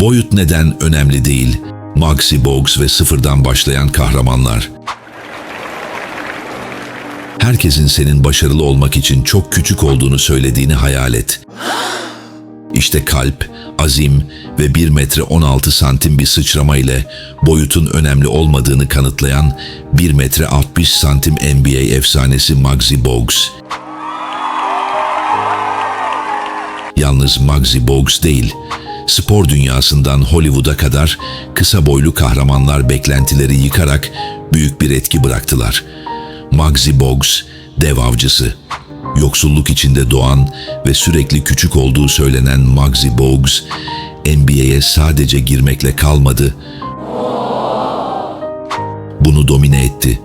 Boyut neden önemli değil. Maxi Bogues ve sıfırdan başlayan kahramanlar. Herkesin senin başarılı olmak için çok küçük olduğunu söylediğini hayal et. İşte kalp, azim ve 1 metre 16 santim bir sıçrama ile boyutun önemli olmadığını kanıtlayan 1 metre 60 santim NBA efsanesi Muggsy Bogues. Yalnız Muggsy Bogues değil, spor dünyasından Hollywood'a kadar kısa boylu kahramanlar beklentileri yıkarak büyük bir etki bıraktılar. Muggsy Bogues, dev avcısı. Yoksulluk içinde doğan ve sürekli küçük olduğu söylenen Muggsy Bogues, NBA'ye sadece girmekle kalmadı, bunu domine etti.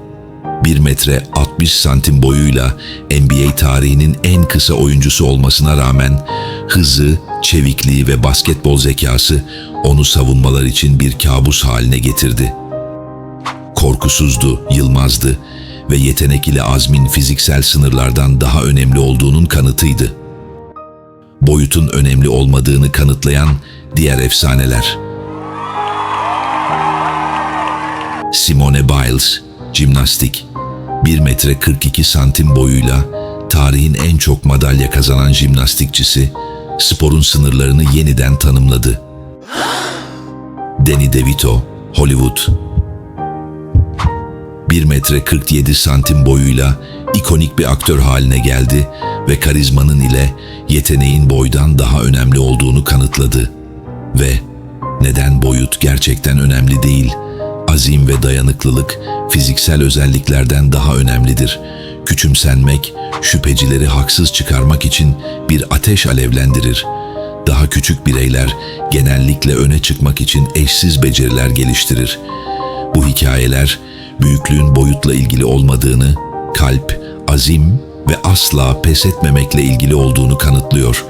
1 metre 60 santim boyuyla NBA tarihinin en kısa oyuncusu olmasına rağmen hızı, çevikliği ve basketbol zekası onu savunmalar için bir kabus haline getirdi. Korkusuzdu, yılmazdı ve yetenek ile azmin fiziksel sınırlardan daha önemli olduğunun kanıtıydı. Boyutun önemli olmadığını kanıtlayan diğer efsaneler. Simone Biles, jimnastik. 1 metre 42 santim boyuyla tarihin en çok madalya kazanan jimnastikçisi, sporun sınırlarını yeniden tanımladı. Danny DeVito, Hollywood. 1 metre 47 santim boyuyla ikonik bir aktör haline geldi ve karizmanın ile yeteneğin boydan daha önemli olduğunu kanıtladı. Ve neden boyut gerçekten önemli değil, azim ve dayanıklılık fiziksel özelliklerden daha önemlidir. Küçümsenmek, şüphecileri haksız çıkarmak için bir ateş alevlendirir. Daha küçük bireyler genellikle öne çıkmak için eşsiz beceriler geliştirir. Bu hikayeler büyüklüğün boyutla ilgili olmadığını, kalp, azim ve asla pes etmemekle ilgili olduğunu kanıtlıyor.